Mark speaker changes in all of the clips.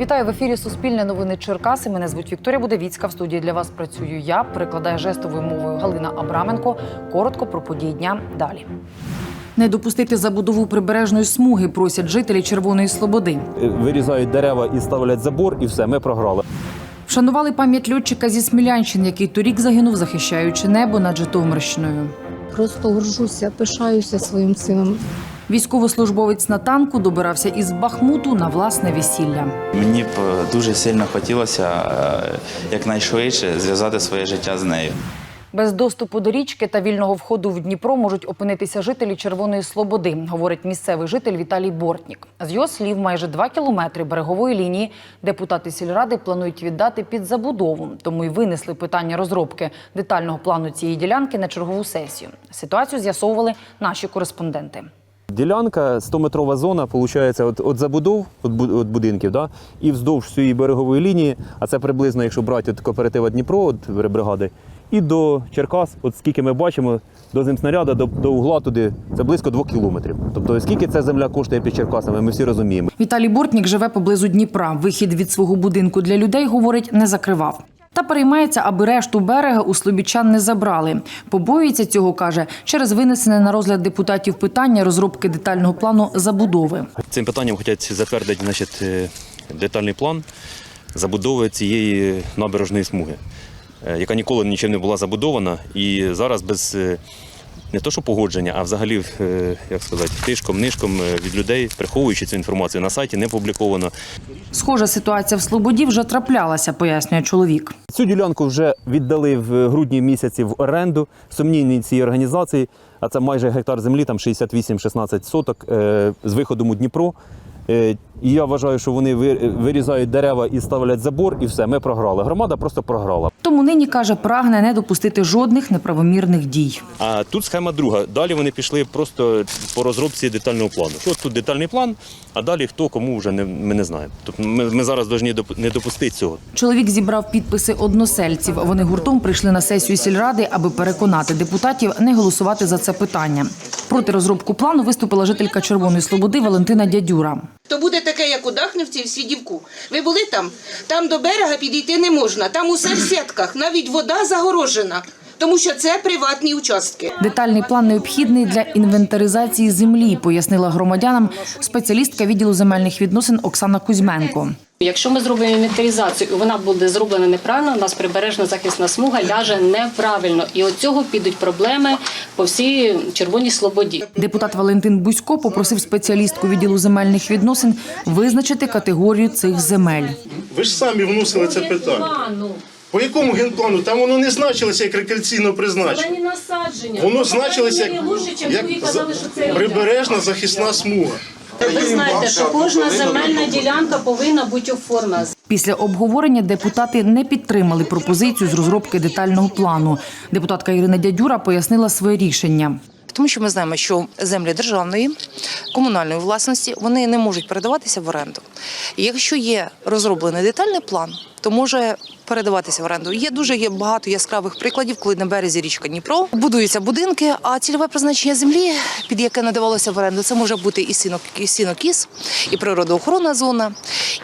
Speaker 1: Вітаю в ефірі Суспільне новини Черкаси. Мене звуть Вікторія Будовіцька. В студії для вас працюю я. Перекладає жестовою мовою Галина Абраменко. Коротко про події дня далі. Не допустити забудову прибережної смуги просять жителі Червоної Слободи.
Speaker 2: вирізають дерева і ставлять забор, і все, ми програли.
Speaker 1: Вшанували пам'ять льотчика зі Смілянщини, який торік загинув, захищаючи небо над Житомирщиною.
Speaker 3: Просто горжуся, пишаюся своїм сином.
Speaker 1: Військовослужбовець на танку добирався із Бахмуту на власне весілля.
Speaker 4: Мені б е, дуже сильно хотілося е, якнайшвидше зв'язати своє життя з нею.
Speaker 1: Без доступу до річки та вільного входу в Дніпро можуть опинитися жителі Червоної Слободи, говорить місцевий житель Віталій Бортнік. З його слів, майже два кілометри берегової лінії депутати сільради планують віддати під забудову, тому й винесли питання розробки детального плану цієї ділянки на чергову сесію. Ситуацію з'ясовували наші кореспонденти.
Speaker 2: Ділянка 100-метрова зона, виходить, от, от забудов, от, бу- от будинків, да, і вздовж всієї берегової лінії, а це приблизно, якщо брати от кооператива Дніпро, от бригади, і до Черкас, от скільки ми бачимо, до земснаряда, до, до угла туди, це близько двох кілометрів. Тобто, скільки ця земля коштує під Черкасами, ми всі розуміємо.
Speaker 1: Віталій Бортнік живе поблизу Дніпра. Вихід від свого будинку для людей, говорить, не закривав. Та переймається, аби решту берега у Слобідчан не забрали. Побоюється цього, каже, через винесене на розгляд депутатів питання розробки детального плану забудови.
Speaker 2: Цим питанням хочуть затвердити значить, е, детальний план забудови цієї набережної смуги, е, яка ніколи нічим не була забудована. І зараз без е, не то, що погодження, а взагалі, е, як сказати, тишком, нишком е, від людей, приховуючи цю інформацію на сайті, не публіковано.
Speaker 1: Схожа ситуація в Слободі вже траплялася, пояснює чоловік.
Speaker 2: Цю ділянку вже віддали в грудні місяці в оренду сумнівній цій організації, а це майже гектар землі, там 68-16 соток е, з виходом у Дніпро. Е, І я вважаю, що вони вирізають дерева і ставлять забор, і все, ми програли. Громада просто програла.
Speaker 1: Тому нині каже, прагне не допустити жодних неправомірних дій.
Speaker 2: А тут схема друга. Далі вони пішли просто по розробці детального плану. Що тут детальний план, а далі хто кому вже не, ми не знаємо. Тобто ми, ми зараз повинні не допустити цього.
Speaker 1: Чоловік зібрав підписи односельців. Вони гуртом прийшли на сесію сільради, аби переконати депутатів не голосувати за це питання. Проти розробку плану виступила жителька Червоної Слободи Валентина Дядюра.
Speaker 5: То буде таке, як у Дахнівці в Свідівку. Ви були там? Там до берега підійти не можна. Там усе в сітках, навіть вода загорожена, тому що це приватні участки.
Speaker 1: Детальний план необхідний для інвентаризації землі, пояснила громадянам спеціалістка відділу земельних відносин Оксана Кузьменко.
Speaker 6: Якщо ми зробимо інвентаризацію і вона буде зроблена неправильно, у нас прибережна захисна смуга ляже неправильно, і от цього підуть проблеми по всій червоній слободі.
Speaker 1: Депутат Валентин Бузько попросив спеціалістку відділу земельних відносин визначити категорію цих земель.
Speaker 7: Ви ж самі вносили це питання. По якому генплану? Там воно не значилося як рекреаційно призначення.
Speaker 6: насадження.
Speaker 7: Воно значилося як, як прибережна захисна смуга.
Speaker 6: Ви знаєте, що кожна земельна ділянка повинна бути оформлена.
Speaker 1: Після обговорення депутати не підтримали пропозицію з розробки детального плану. Депутатка Ірина Дядюра пояснила своє рішення.
Speaker 8: Тому що ми знаємо, що землі державної, комунальної власності вони не можуть передаватися в оренду. І якщо є розроблений детальний план, то може передаватися в оренду. Є дуже є багато яскравих прикладів, коли на березі річка Дніпро будуються будинки, а цільове призначення землі, під яке надавалося в оренду, це може бути і сінок, і сінокіс, і природоохоронна зона,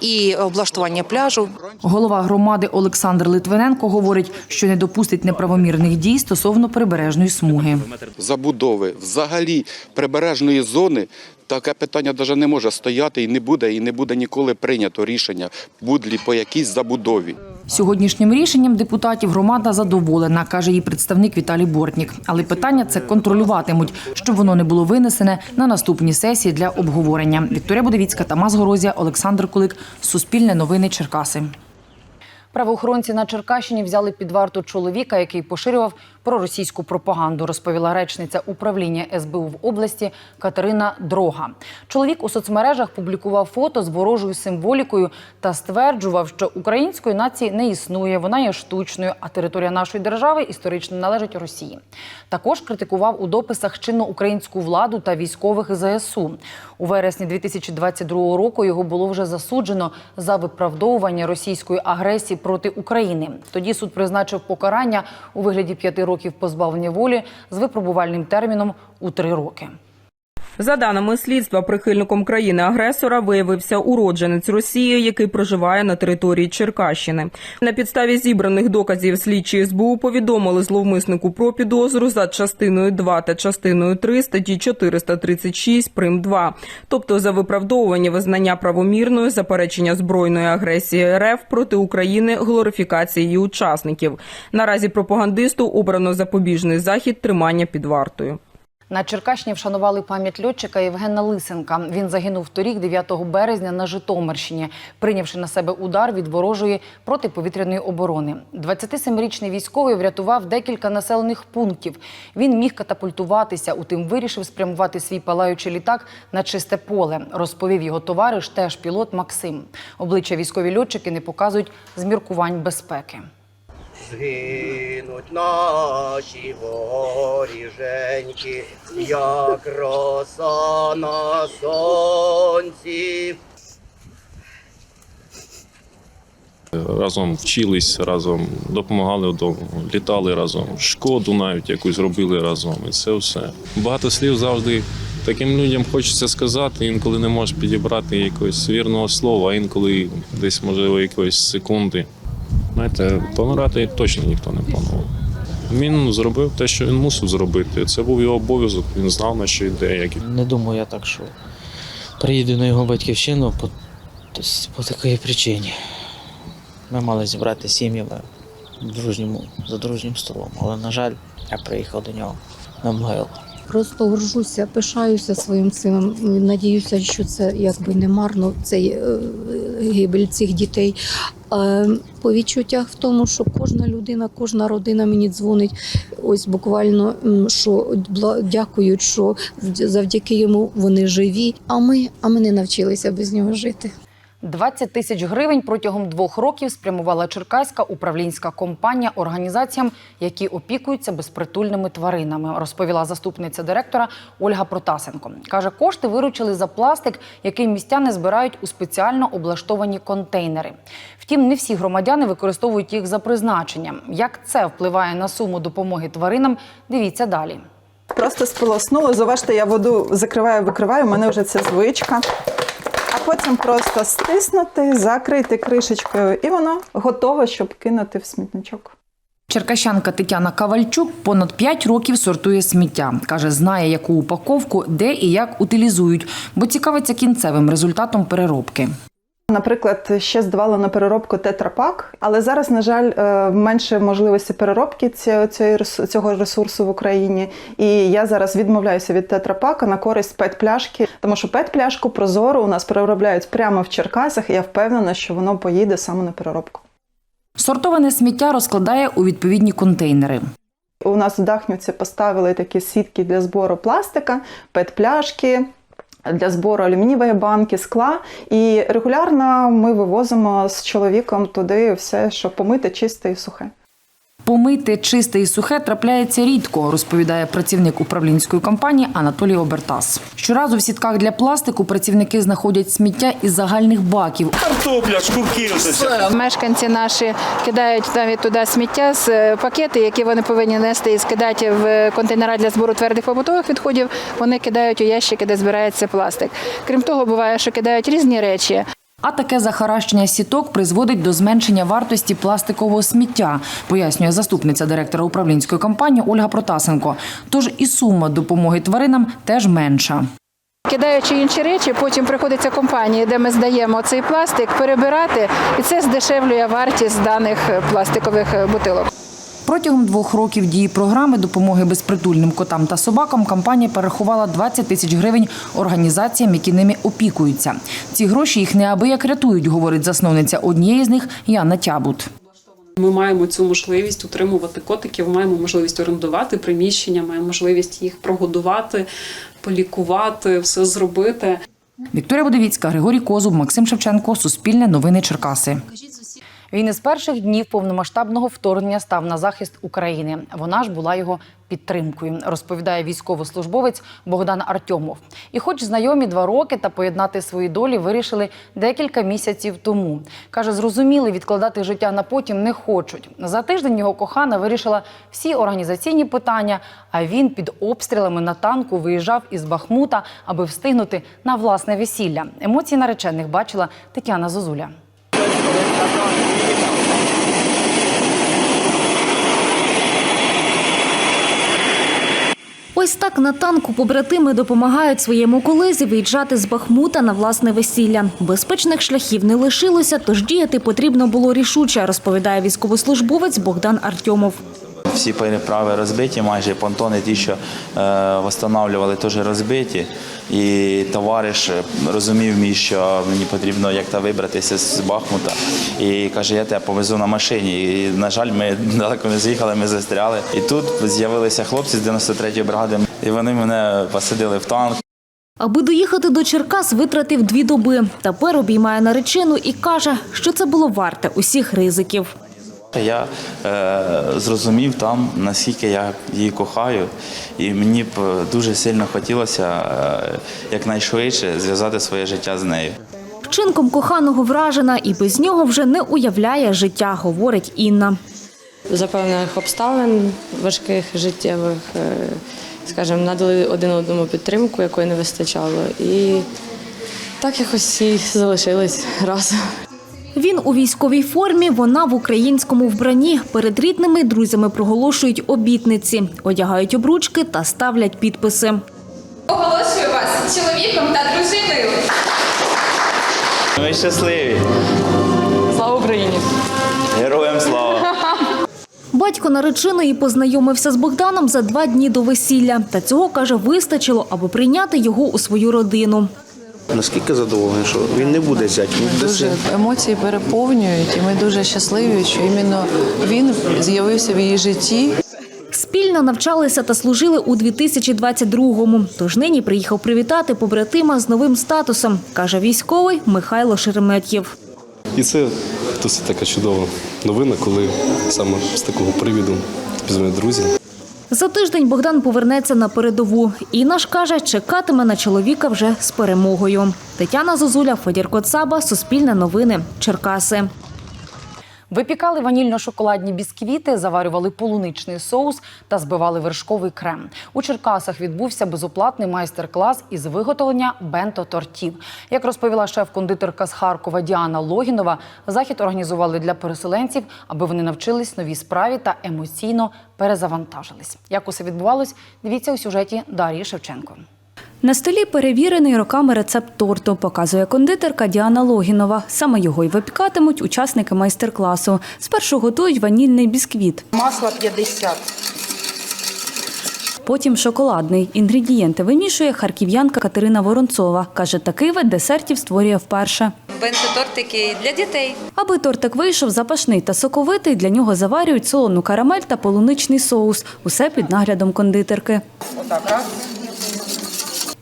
Speaker 8: і облаштування пляжу.
Speaker 1: Голова громади Олександр Литвиненко говорить, що не допустить неправомірних дій стосовно прибережної смуги.
Speaker 9: забудови взагалі прибережної зони. Таке питання навіть не може стояти і не буде, і не буде ніколи прийнято рішення будлі по якійсь забудові.
Speaker 1: Сьогоднішнім рішенням депутатів громада задоволена, каже її представник Віталій Бортнік. Але питання це контролюватимуть, щоб воно не було винесене на наступні сесії для обговорення. Вікторія Будовіцька, Тамас Горозія, Олександр Кулик. Суспільне новини Черкаси. Правоохоронці на Черкащині взяли під варту чоловіка, який поширював проросійську пропаганду, розповіла речниця управління СБУ в області Катерина Дрога. Чоловік у соцмережах публікував фото з ворожою символікою та стверджував, що української нації не існує, вона є штучною, а територія нашої держави історично належить Росії. Також критикував у дописах чинну українську владу та військових ЗСУ. У вересні 2022 року його було вже засуджено за виправдовування російської агресії проти України. Тоді суд призначив покарання у вигляді п'яти років позбавлення волі з випробувальним терміном у три роки.
Speaker 10: За даними слідства, прихильником країни-агресора виявився уродженець Росії, який проживає на території Черкащини. На підставі зібраних доказів слідчі СБУ повідомили зловмиснику про підозру за частиною 2 та частиною 3 статті 436 прим. 2, тобто за виправдовування визнання правомірною заперечення збройної агресії РФ проти України, глорифікації її учасників. Наразі пропагандисту обрано запобіжний захід тримання під вартою.
Speaker 1: На Черкащині вшанували пам'ять льотчика Євгена Лисенка. Він загинув торік, 9 березня, на Житомирщині, прийнявши на себе удар від ворожої протиповітряної оборони. 27-річний військовий врятував декілька населених пунктів. Він міг катапультуватися, утим вирішив спрямувати свій палаючий літак на чисте поле. Розповів його товариш, теж пілот Максим. Обличчя військові льотчики не показують з міркувань безпеки.
Speaker 11: Згинуть наші воріженьки, як роса на сонці.
Speaker 12: Разом вчились, разом допомагали вдома, літали разом, шкоду навіть якусь робили разом. І це все. Багато слів завжди таким людям хочеться сказати, інколи не можеш підібрати якогось вірного слова, а інколи десь, можливо, якоїсь секунди. Знаєте, помирати точно ніхто не планував. Він зробив те, що він мусив зробити. Це був його обов'язок, він знав на що йде. Як...
Speaker 11: Не думаю я так, що приїду на його батьківщину по, по такій причині. Ми мали зібрати в дружньому, за дружнім столом, але, на жаль, я приїхав до нього на могилу.
Speaker 3: Просто горжуся, пишаюся своїм сином. Надіюся, що це якби не марно, цей е, гибель цих дітей. По відчуттях в тому, що кожна людина, кожна родина мені дзвонить. Ось буквально що дякують, що завдяки йому вони живі. А ми, а ми не навчилися без нього жити.
Speaker 1: 20 тисяч гривень протягом двох років спрямувала Черкаська управлінська компанія організаціям, які опікуються безпритульними тваринами, розповіла заступниця директора Ольга Протасенко. Каже, кошти виручили за пластик, який містяни збирають у спеціально облаштовані контейнери. Втім, не всі громадяни використовують їх за призначенням. Як це впливає на суму допомоги тваринам? Дивіться далі.
Speaker 13: Просто сполоснуло. Заважте, я воду закриваю, викриваю. У мене вже це звичка. Потім просто стиснути, закрити кришечкою, і воно готове, щоб кинути в смітничок.
Speaker 1: Черкащанка Тетяна Кавальчук понад 5 років сортує сміття. Каже, знає, яку упаковку, де і як утилізують, бо цікавиться кінцевим результатом переробки.
Speaker 13: Наприклад, ще здавала на переробку тетрапак, але зараз, на жаль, е, менше можливості переробки цього ресурсу в Україні. І я зараз відмовляюся від тетрапака на користь пет-пляшки, тому що пет-пляшку прозору у нас переробляють прямо в Черкасах, і я впевнена, що воно поїде саме на переробку.
Speaker 1: Сортоване сміття розкладає у відповідні контейнери.
Speaker 13: У нас в Дахнівці поставили такі сітки для збору пластика, пет-пляшки. Для збору алюмінієвої банки, скла, і регулярно ми вивозимо з чоловіком туди все, що помите, чисте і сухе.
Speaker 1: Помити чисте і сухе трапляється рідко, розповідає працівник управлінської компанії Анатолій Обертас. Щоразу в сітках для пластику працівники знаходять сміття із загальних баків.
Speaker 7: Картопля, шкурки,
Speaker 14: Мешканці наші кидають навіть туди сміття з е, пакети, які вони повинні нести і скидати в контейнера для збору твердих побутових відходів. Вони кидають у ящики, де збирається пластик. Крім того, буває, що кидають різні речі.
Speaker 1: А таке захаращення сіток призводить до зменшення вартості пластикового сміття, пояснює заступниця директора управлінської компанії Ольга Протасенко. Тож і сума допомоги тваринам теж менша.
Speaker 14: Кидаючи інші речі, потім приходиться компанії, де ми здаємо цей пластик, перебирати, і це здешевлює вартість даних пластикових бутилок.
Speaker 1: Протягом двох років дії програми допомоги безпритульним котам та собакам компанія перерахувала 20 тисяч гривень організаціям, які ними опікуються. Ці гроші їх неабияк рятують, говорить засновниця однієї з них Яна Тябут.
Speaker 15: Ми маємо цю можливість утримувати котиків, маємо можливість орендувати приміщення, маємо можливість їх прогодувати, полікувати, все зробити.
Speaker 1: Вікторія Будовіцька, Григорій Козуб, Максим Шевченко, Суспільне новини Черкаси. Він із перших днів повномасштабного вторгнення став на захист України. Вона ж була його підтримкою, розповідає військовослужбовець Богдан Артьомов. І, хоч знайомі два роки та поєднати свої долі вирішили декілька місяців тому. каже, зрозуміли, відкладати життя на потім не хочуть. За тиждень його кохана вирішила всі організаційні питання. А він під обстрілами на танку виїжджав із Бахмута, аби встигнути на власне весілля. Емоції наречених бачила Тетяна Зозуля.
Speaker 16: Ось так на танку побратими допомагають своєму колезі виїжджати з Бахмута на власне весілля. Безпечних шляхів не лишилося, тож діяти потрібно було рішуче, розповідає військовослужбовець Богдан Артьомов.
Speaker 4: Всі переправи розбиті, майже понтони ті, що е, встановлювали, теж розбиті. І товариш е, розумів мій, що мені потрібно як-то вибратися з Бахмута. І каже, я тебе повезу на машині. І, на жаль, ми далеко не заїхали, ми застряли. І тут з'явилися хлопці з 93-ї бригади, і вони мене посадили в танк.
Speaker 16: Аби доїхати до Черкас, витратив дві доби. Тепер обіймає наречену і каже, що це було варте усіх ризиків.
Speaker 4: Я е, зрозумів там, наскільки я її кохаю, і мені б дуже сильно хотілося е, якнайшвидше зв'язати своє життя з нею.
Speaker 16: Вчинком коханого вражена і без нього вже не уявляє життя, говорить Інна.
Speaker 17: за певних обставин важких життєвих, е, скажімо, надали один одному підтримку, якої не вистачало. І так якось і залишились разом.
Speaker 16: Він у військовій формі, вона в українському вбранні. Перед рідними друзями проголошують обітниці, одягають обручки та ставлять підписи.
Speaker 18: Оголошую вас чоловіком та дружиною.
Speaker 4: Ми щасливі.
Speaker 17: Слава Україні!
Speaker 4: Героям слава!
Speaker 16: Батько нареченої познайомився з Богданом за два дні до весілля. Та цього каже, вистачило, аби прийняти його у свою родину.
Speaker 19: Наскільки задоволений, що він не буде зять, він
Speaker 20: Дуже
Speaker 19: син.
Speaker 20: емоції переповнюють, і ми дуже щасливі, що іменно він з'явився в її житті.
Speaker 16: Спільно навчалися та служили у 2022-му. Тож нині приїхав привітати побратима з новим статусом, каже військовий Михайло Шереметєв.
Speaker 21: І це досить така чудова новина, коли саме з такого привіду пізнає друзі.
Speaker 16: За тиждень Богдан повернеться на передову. Інна ж каже, чекатиме на чоловіка вже з перемогою. Тетяна Зозуля, Федір Коцаба, Суспільне новини, Черкаси.
Speaker 1: Випікали ванільно-шоколадні бісквіти, заварювали полуничний соус та збивали вершковий крем. У Черкасах відбувся безоплатний майстер-клас із виготовлення бенто-тортів. Як розповіла шеф-кондитерка з Харкова Діана Логінова, захід організували для переселенців, аби вони навчились новій справі та емоційно перезавантажились. Як усе відбувалось, дивіться у сюжеті Дар'ї Шевченко.
Speaker 16: На столі перевірений роками рецепт торту, показує кондитерка Діана Логінова. Саме його й випікатимуть учасники майстер-класу. Спершу готують ванільний бісквіт,
Speaker 22: Масло 50.
Speaker 16: потім шоколадний. Інгредієнти вимішує харків'янка Катерина Воронцова. Каже, такий вид десертів створює вперше.
Speaker 22: Бенто-тортики для дітей.
Speaker 16: Аби тортик вийшов запашний та соковитий, для нього заварюють солону карамель та полуничний соус. Усе під наглядом кондитерки.
Speaker 22: Отак, раз.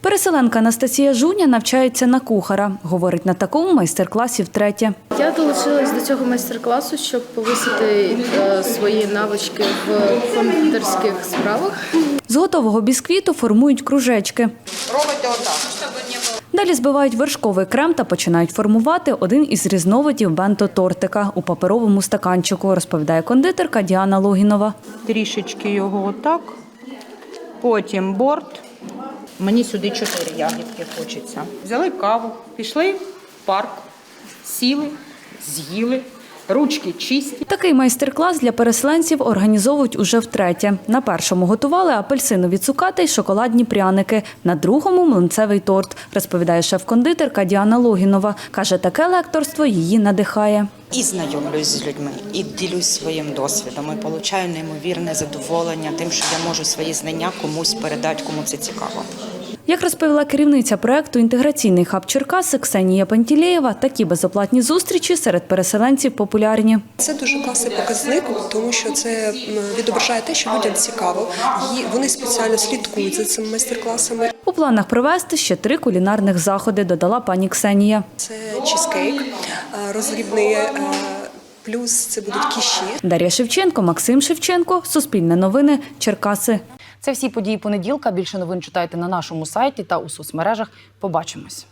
Speaker 16: Переселенка Анастасія Жуня навчається на кухара. Говорить, на такому майстер-класі втретє.
Speaker 23: Я долучилась до цього майстер-класу, щоб повисити е, свої навички в кондитерських справах.
Speaker 16: З готового бісквіту формують кружечки.
Speaker 22: Робите отак.
Speaker 16: Далі збивають вершковий крем та починають формувати один із різновидів бенто-тортика у паперовому стаканчику, розповідає кондитерка Діана Логінова.
Speaker 22: Трішечки його отак. Потім борт. Мені сюди чотири ягідки хочеться. Взяли каву, пішли в парк, сіли, з'їли, ручки чисті.
Speaker 16: Такий майстер-клас для переселенців організовують уже втретє. На першому готували апельсинові цукати й шоколадні пряники, на другому млинцевий торт, розповідає шеф-кондитерка Діана Логінова. Каже, таке лекторство її надихає.
Speaker 24: І знайомлюсь з людьми, і ділюсь своїм досвідом, і получаю неймовірне задоволення тим, що я можу свої знання комусь передати, кому це цікаво.
Speaker 16: Як розповіла керівниця проекту Інтеграційний хаб Черкаси Ксенія Пантілеєва, такі безоплатні зустрічі серед переселенців популярні.
Speaker 25: Це дуже класний показник, тому що це відображає те, що людям цікаво, і вони спеціально слідкують за цими майстер-класами.
Speaker 16: У планах провести ще три кулінарних заходи, додала пані Ксенія.
Speaker 25: Це чизкейк, е, розрібний е, плюс це будуть кіші.
Speaker 16: Дар'я Шевченко, Максим Шевченко, Суспільне новини, Черкаси.
Speaker 1: Це всі події понеділка. Більше новин читайте на нашому сайті та у соцмережах. Побачимось.